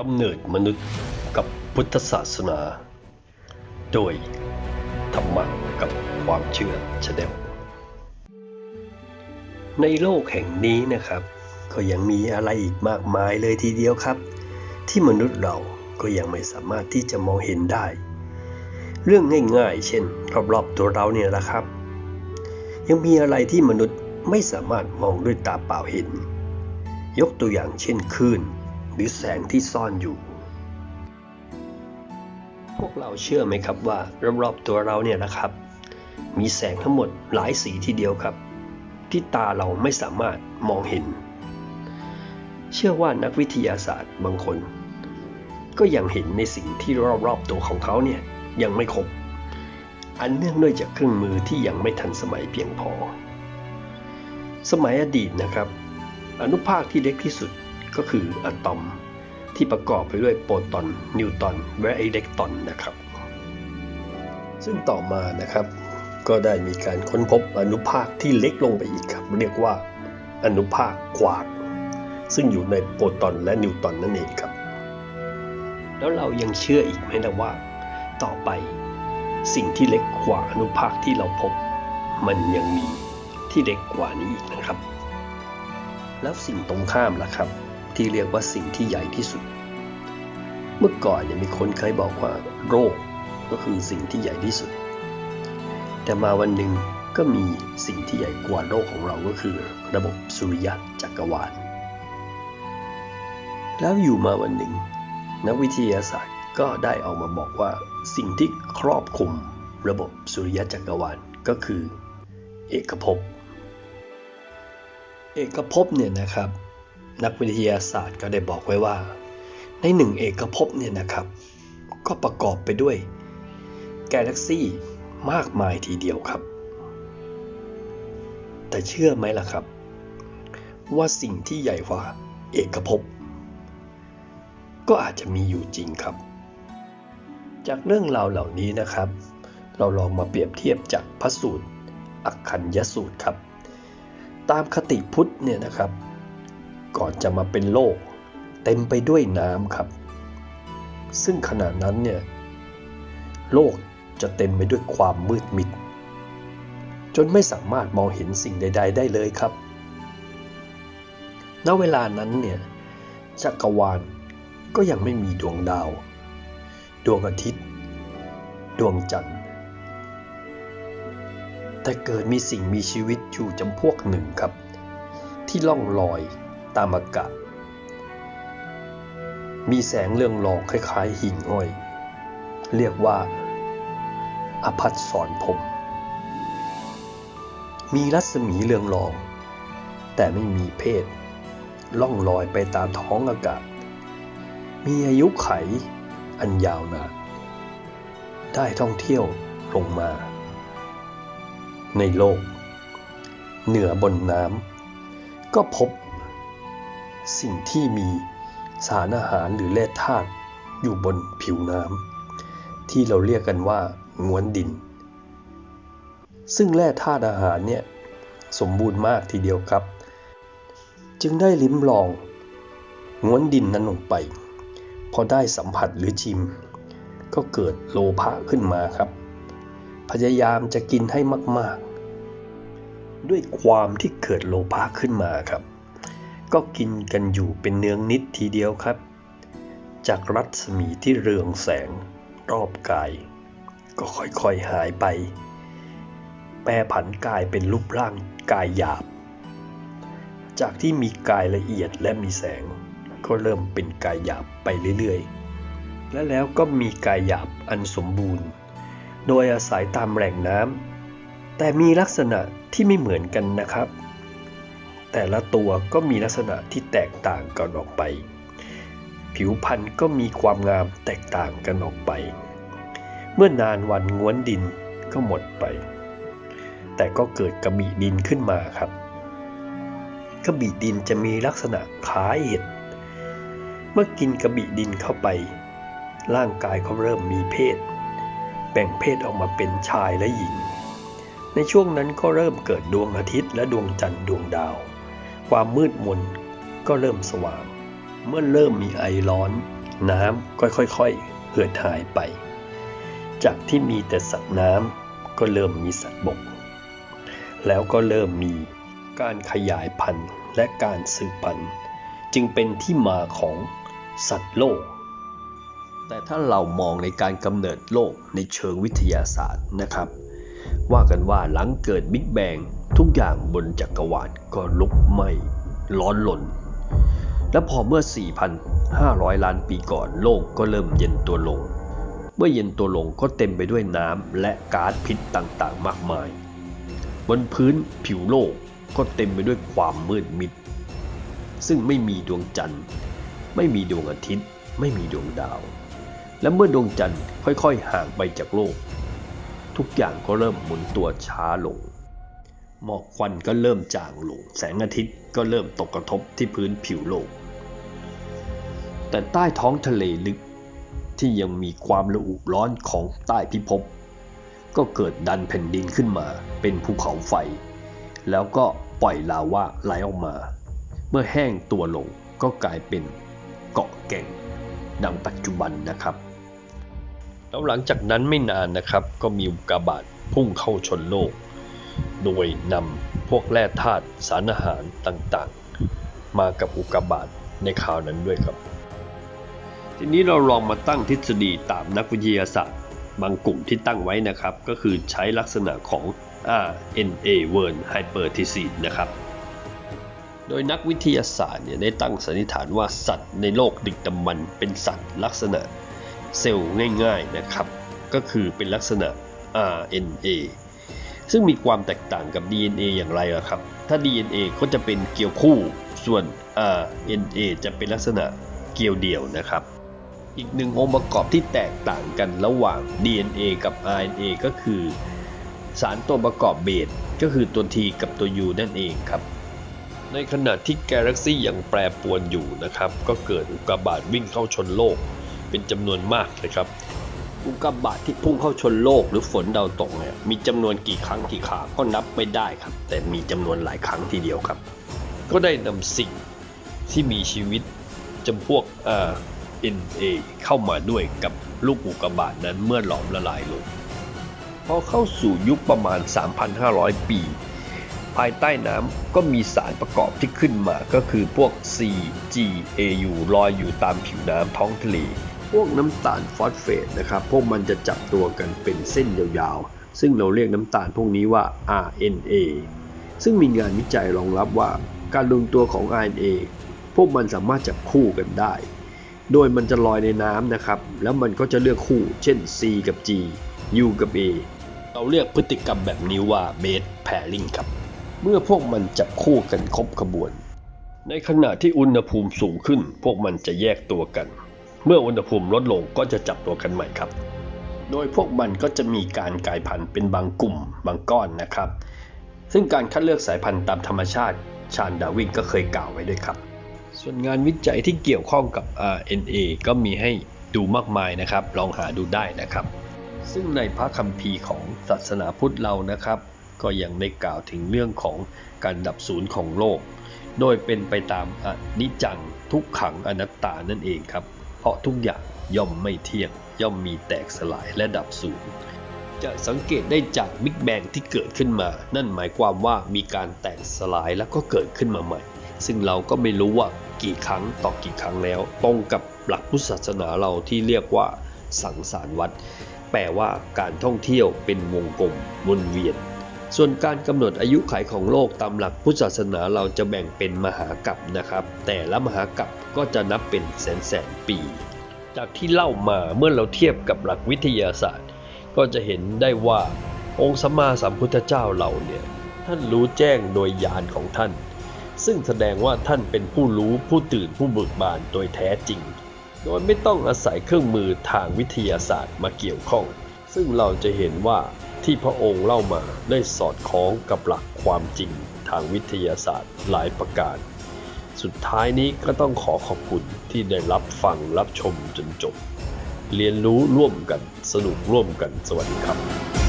กำเนิดมนุษย์กับพุทธศาสนา โดยธรรมะกับความเชื่อชแนลในโลกแห่งนี้นะครับ ก็ยังมีอะไรอีกมากมายเลยทีเดียวครับ ที่มนุษย์เราก็ยังไม่สามารถที่จะมองเห็นได้ เรื่องง่ายๆ เช่น รอบๆตัวเราเนี่ยแหละครับ ยังมีอะไรที่มนุษย์ไม่สามารถมองด้วยตาเปล่าเห็น ยกตัวอย่างเช่นคลื่น หรือแสงที่ซ่อนอยู่ พวกเราเชื่อไหมครับว่ารอบๆตัวเราเนี่ยนะครับ มีแสงทั้งหมดหลายสีทีเดียวครับ ที่ตาเราไม่สามารถมองเห็น เชื่อว่านักวิทยาศาสตร์บางคน ก็ยังเห็นในสิ่งที่รอบๆตัวของเขาเนี่ยยังไม่ครบอันเนื่องด้วยจากเครื่องมือที่ยังไม่ทันสมัยเพียงพอ สมัยอดีตนะครับ อนุภาคที่เล็กที่สุด ก็คืออะตอมที่ประกอบไปด้วยโปรตอน นิวตอนและอิเล็กตรอนนะครับ ซึ่งต่อมานะครับ ก็ได้มีการค้นพบอนุภาคที่เล็กลงไปอีกครับ เรียกว่าอนุภาคควาร์กซึ่งอยู่ในโปรตอนและนิวตอนนั่นเองครับ แล้วเรายังเชื่ออีกไหมนะว่า ต่อไปสิ่งที่เล็กกว่าอนุภาคที่เราพบ มันยังมีที่เล็กกว่านี้อีกนะครับ แล้วสิ่งตรงข้ามล่ะครับ ที่เรียกว่าสิ่งที่ใหญ่ที่สุด เมื่อก่อนเนี่ยมีคนเคยบอกว่าโรคก็คือสิ่งที่ใหญ่ที่สุด แต่มาวันหนึ่งก็มีสิ่งที่ใหญ่กว่าโลกของเราก็คือ ระบบสุริยะจักรวาล แล้วอยู่มาวันหนึ่ง นักวิทยาศาสตร์ก็ได้ออกมาบอกว่าสิ่งที่ครอบคลุมระบบสุริยะจักรวาลก็คือ เอกภพ เอกภพเนี่ยนะครับ นักวิทยาศาสตร์ก็ได้บอกไว้ว่า ในหนึ่งเอกภพเนี่ยนะครับ ก็ประกอบไปด้วย กาแล็กซี่มากมายทีเดียวครับ แต่เชื่อไหมล่ะครับ ว่าสิ่งที่ใหญ่กว่าเอกภพก็อาจจะมีอยู่จริงครับ จากเรื่องราวเหล่านี้นะครับ เราลองมาเปรียบเทียบจากพระสูตร อักขัญยสูตรครับ ตามคติพุทธเนี่ยนะครับ ก่อนจะมาเป็นโลก เต็มไปด้วยน้ำครับ ซึ่งขณะนั้นเนี่ยโลกจะเต็มไปด้วยความมืดมิด จนไม่สามารถมองเห็นสิ่งใด ๆ ได้เลยครับ ณ เวลานั้นเนี่ยจักรวาลก็ยังไม่มีดวงดาว ดวงอาทิตย์ ดวงจันทร์ แต่เกิดมีสิ่งมีชีวิตอยู่จำพวกหนึ่งครับ ที่ล่องลอย ตามอากาศ มีแสงเรืองรองคล้ายๆ หิ่งห้อย เรียกว่าอภัสสรพมมีรัศมีเรืองรอง แต่ไม่มีเพศ ล่องลอยไปตามท้องอากาศ มีอายุไขอันยาวนาน ได้ท่องเที่ยวลงมา ในโลก เหนือบนน้ำก็พบ สิ่งที่มีสารอาหารหรือแร่ธาตุอยู่บนผิวน้ำที่เราเรียกกันว่าง้วนดิน ซึ่งแร่ธาตุอาหารเนี่ยสมบูรณ์มากทีเดียวครับ จึงได้ลิ้มลองง้วนดินนั้นลงไป พอได้สัมผัสหรือชิม ก็เกิดโลภะขึ้นมาครับ พยายามจะกินให้มาก ๆ ด้วยความที่เกิดโลภะขึ้นมาครับ ก็กินกันอยู่เป็นเนืองนิดทีเดียวครับ จากรัศมีที่เรืองแสงรอบกาย ก็ค่อยๆหายไป แปรผันกายเป็นรูปร่างกายหยาบ จากที่มีกายละเอียดและมีแสง ก็เริ่มเป็นกายหยาบไปเรื่อยๆ และแล้วก็มีกายหยาบอันสมบูรณ์ โดยอาศัยตามแหล่งน้ำแต่มีลักษณะที่ไม่เหมือนกันนะครับ แต่ละตัวก็มีลักษณะที่แตกต่างกันออกไป ผิวพรรณก็มีความงามแตกต่างกันออกไป เมื่อนานวันง้วนดินก็หมดไป แต่ก็เกิดกระบี่ดินขึ้นมาครับ กระบี่ดินจะมีลักษณะคล้ายเห็ด เมื่อกินกระบี่ดินเข้าไป ร่างกายเขาเริ่มมีเพศ แบ่งเพศออกมาเป็นชายและหญิงในช่วงนั้นก็เริ่มเกิดดวงอาทิตย์และดวงจันทร์ดวงดาว ความมืดมนก็เริ่มสว่าง เมื่อเริ่มมีไอร้อน น้ำก็ค่อยๆ เหือดหายไป จากที่มีแต่สัตว์น้ำก็เริ่มมีสัตว์บก แล้วก็เริ่มมีการขยายพันธุ์และการสืบพันธุ์ จึงเป็นที่มาของสัตว์โลก แต่ถ้าเรามองในการกำเนิดโลกในเชิงวิทยาศาสตร์นะครับ ว่ากันว่าหลังเกิดบิ๊กแบง ทุกอย่างบนจักรวาลก็ลุกไหม้ร้อนลนและพอเมื่อ 4,500 ล้านปีก่อนโลกก็เริ่มเย็นตัวลง เมื่อเย็นตัวลงก็เต็มไปด้วยน้ำและก๊าซพิษต่างๆ มากมาย บนพื้นผิวโลกก็เต็มไปด้วยความมืดมิด ซึ่งไม่มีดวงจันทร์ ไม่มีดวงอาทิตย์ ไม่มีดวงดาว และเมื่อดวงจันทร์ค่อยๆ ห่างไปจากโลก ทุกอย่างก็เริ่มหมุนตัวช้าลง หมอกควันก็เริ่มจางลง แสงอาทิตย์ก็เริ่มตกกระทบที่พื้นผิวโลก แต่ใต้ท้องทะเลลึกที่ยังมีความระอุร้อนของใต้พิภพก็เกิดดันแผ่นดินขึ้นมาเป็นภูเขาไฟ แล้วก็ปล่อยลาวาไหลออกมา เมื่อแห้งตัวลงก็กลายเป็นเกาะแก่ง ดังปัจจุบันนะครับแล้วหลังจากนั้นไม่นานนะครับ ก็มีอุกกาบาตพุ่งเข้าชนโลก โดยนำพวกแร่ธาตุสารอาหารต่างๆ มากับอุกกาบาตในคราวนั้นด้วยครับ ทีนี้เราลองมาตั้งทฤษฎีตามนักวิทยาศาสตร์ บางกลุ่มที่ตั้งไว้นะครับ ก็คือใช้ลักษณะของ RNA Wern Hypothesis นะครับ โดยนักวิทยาศาสตร์เนี่ยได้ตั้งสันนิษฐานว่าสัตว์ในโลกดึกดำบรรพ์เป็นสัตว์ลักษณะเซลล์ง่ายๆนะครับ ก็คือเป็นลักษณะ RNA ซึ่งมีความแตกต่างกับ DNA อย่างไรล่ะครับ ถ้า DNA ก็จะเป็นเกลียวคู่ ส่วน RNA จะเป็นลักษณะเกลียวเดี่ยวนะครับ อีกหนึ่งองค์ประกอบที่แตกต่างกันระหว่าง DNA กับ RNA ก็คือ สารตัวประกอบเบสก็คือตัว T กับตัว U นั่นเองครับ ในขณะที่กาแล็กซี่ยังแปรปรวนอยู่นะครับ ก็เกิดอุกกาบาตวิ่งเข้าชนโลก เป็นจำนวนมากเลยครับ อุกกาบาตที่พุ่งเข้าชนโลกหรือฝนดาวตกเนี่ยมีจำนวนกี่ครั้งกี่ขาก็นับไม่ได้ครับ แต่มีจำนวนหลายครั้งทีเดียวครับ ก็ได้นำสิ่งที่มีชีวิตจำพวก RNA เข้ามาด้วยกับลูกอุกกาบาตนั้นเมื่อหลอมละลายลงพอเข้าสู่ยุคประมาณ 3,500 ปี ภายใต้น้ำก็มีสารประกอบที่ขึ้นมาก็คือพวก C G A U ลอยอยู่ตามผิวน้ำท้องทะเล พวกน้ำตาลฟอสเฟตนะครับ พวกมันจะจับตัวกันเป็นเส้นยาวๆ ซึ่งเราเรียกน้ำตาลพวกนี้ว่า RNA ซึ่งมีงานวิจัยรองรับว่าการรวมตัวของ RNA พวกมันสามารถจับคู่กันได้ โดยมันจะลอยในน้ำนะครับ แล้วมันก็จะเลือกคู่ เช่น C กับ G U กับ A เราเรียกพฤติกรรมแบบนี้ว่า base pairing ครับ เมื่อพวกมันจับคู่กันครบขบวน ในขณะที่อุณหภูมิสูงขึ้น พวกมันจะแยกตัวกัน เมื่ออุณหภูมิลดลงก็จะจับตัวกันใหม่ครับ โดยพวกมันก็จะมีการกลายพันธุ์เป็นบางกลุ่มบางก้อนนะครับ ซึ่งการคัดเลือกสายพันธุ์ตามธรรมชาติชาญดาวินก็เคยกล่าวไว้ด้วยครับ ส่วนงานวิจัยที่เกี่ยวข้องกับ RNA ก็มีให้ดูมากมายนะครับ ลองหาดูได้นะครับ ซึ่งในพระคัมภีร์ของศาสนาพุทธเรานะครับ ก็ยังได้กล่าวถึงเรื่องของการดับสูญของโลก โดยเป็นไปตามอนิจจังทุกขังอนัตตานั่นเองครับ ราะทุกอย่างย่อมไม่เที่ยง ย่อมมีแตกสลายและดับสูญจะสังเกตได้จากบิ๊กแบงที่เกิดขึ้นมา นั่นหมายความว่ามีการแตกสลายแล้วก็เกิดขึ้นมาใหม่ ซึ่งเราก็ไม่รู้ว่ากี่ครั้งต่อกี่ครั้งแล้ว ตรงกับหลักพุทธศาสนาเราที่เรียกว่าสังสารวัฏแปลว่าการท่องเที่ยวเป็นวงกลมวนเวียน ส่วนการกำหนดอายุขัยของโลกตามหลักพุทธศาสนาเราจะแบ่งเป็นมหากัปนะครับ แต่ละมหากัปก็จะนับเป็นแสนแสนปี จากที่เล่ามาเมื่อเราเทียบกับหลักวิทยาศาสตร์ ก็จะเห็นได้ว่าองค์สัมมาสัมพุทธเจ้าเราเนี่ยท่านรู้แจ้งโดยญาณของท่าน ซึ่งแสดงว่าท่านเป็นผู้รู้ผู้ตื่นผู้เบิกบานโดยแท้จริง โดยไม่ต้องอาศัยเครื่องมือทางวิทยาศาสตร์มาเกี่ยวข้อง ซึ่งเราจะเห็นว่า ที่พระองค์เล่ามาได้สอดคล้องกับหลักความจริงทางวิทยาศาสตร์หลายประการ สุดท้ายนี้ก็ต้องขอขอบคุณที่ได้รับฟังรับชมจนจบ เรียนรู้ร่วมกันสนุกร่วมกันสวัสดีครับ